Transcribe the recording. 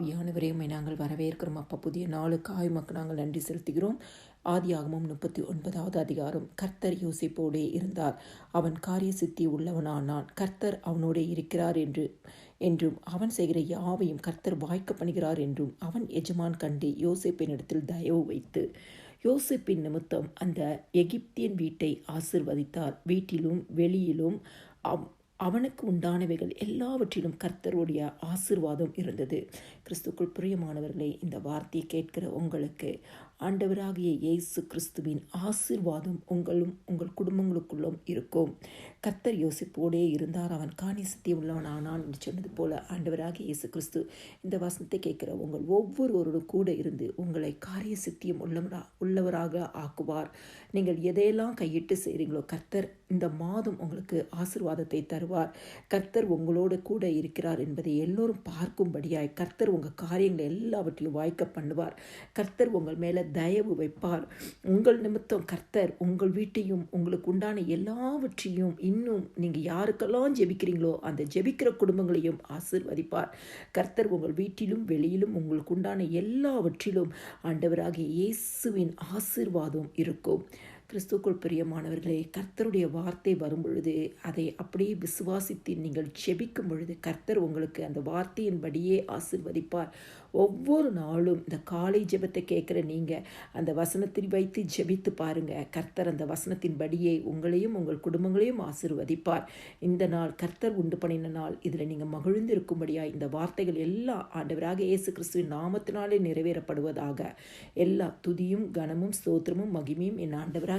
ஆவியானவரையுமே நாங்கள் வரவேற்கிறோம். அப்பா புதிய நாளுக்கு மக்கள் நாங்கள் நன்றி செலுத்துகிறோம். ஆதியாகமும் முப்பத்தி ஒன்பதாவது அதிகாரம். கர்த்தர் யோசிப்போடே இருந்தார். அவன் காரிய சித்தி உள்ளவனானான். கர்த்தர் அவனோடே இருக்கிறார் என்று என்றும் அவன் செய்கிற யாவையும் கர்த்தர் வாய்க்க பண்ணுகிறார் என்றும் அவன் எஜமான் கண்டு யோசிப்பினிடத்தில் தயவு வைத்து யோசிப்பின் நிமித்தம் அந்த எகிப்தியன் வீட்டை ஆசிர்வதித்தார். வீட்டிலும் வெளியிலும் அவ் அவனுக்கு உண்டானவைகள் எல்லாவற்றிலும் கர்த்தருடைய ஆசிர்வாதம் இருந்தது. கிறிஸ்துக்குள் பிரியமானவர்களே இந்த வார்த்தையை கேட்கிற உங்களுக்கு ஆண்டவராகிய இயேசு கிறிஸ்துவின் ஆசிர்வாதம் உங்களும் உங்கள் குடும்பங்களுக்குள்ளும் இருக்கும். கர்த்தர் யோசிப்போடே இருந்தார் அவன் காணி சக்தி உள்ளவன் ஆனான் என்று சொன்னது போல ஆண்டவராகிய இயேசு கிறிஸ்து இந்த வசனத்தை கேட்கிற உங்கள் ஒவ்வொருவரோடும் கூட இருந்து உங்களை காரிய சக்தியும் உள்ளவரா உள்ளவராக ஆக்குவார். நீங்கள் எதையெல்லாம் கையிட்டு செய்கிறீங்களோ கர்த்தர் இந்த மாதம் உங்களுக்கு ஆசிர்வாதத்தை தருவார். கர்த்தர் உங்களோடு கூட இருக்கிறார் என்பதை எல்லோரும் பார்க்கும்படியாய் கர்த்தர் உங்கள் காரியங்களை எல்லாவற்றையும் வாய்க்க பண்ணுவார். கர்த்தர் உங்கள் மேலே தயவு வைப்பார். உங்கள் நிமித்தம் கர்த்தர் உங்கள் வீட்டையும் உங்களுக்கு உண்டான எல்லாவற்றையும் இன்னும் நீங்கள் யாருக்கெல்லாம் ஜெபிக்கிறீங்களோ அந்த ஜெபிக்கிற குடும்பங்களையும் ஆசிர்வதிப்பார். கர்த்தர் உங்கள் வீட்டிலும் வெளியிலும் உங்களுக்கு உண்டான எல்லாவற்றிலும் ஆண்டவராகிய இயேசுவின் ஆசிர்வாதம் இருக்கும். கிறிஸ்துக்குள் பிரியமானவர்களே கர்த்தருடைய வார்த்தை வரும் பொழுது அதை அப்படியே விசுவாசித்து நீங்கள் செபிக்கும் பொழுது கர்த்தர் உங்களுக்கு அந்த வார்த்தையின்படியே ஆசிர்வதிப்பார். ஒவ்வொரு நாளும் இந்த காலை ஜெபத்தை கேட்குற நீங்கள் அந்த வசனத்தில் வைத்து ஜெபித்து பாருங்கள் கர்த்தர் அந்த வசனத்தின்படியே உங்களையும் உங்கள் குடும்பங்களையும் ஆசிர்வதிப்பார். இந்த நாள் கர்த்தர் உண்டு பண்ணின நாள். இதில் நீங்கள் மகிழ்ந்து இருக்கும்படியாக இந்த வார்த்தைகள் எல்லாம் ஆண்டவராக இயேசு கிறிஸ்துவின் நாமத்தினாலே நிறைவேறப்படுவதாக. எல்லா துதியும் கனமும் ஸ்தோத்திரமும் மகிமையும் என் ஆண்டவராக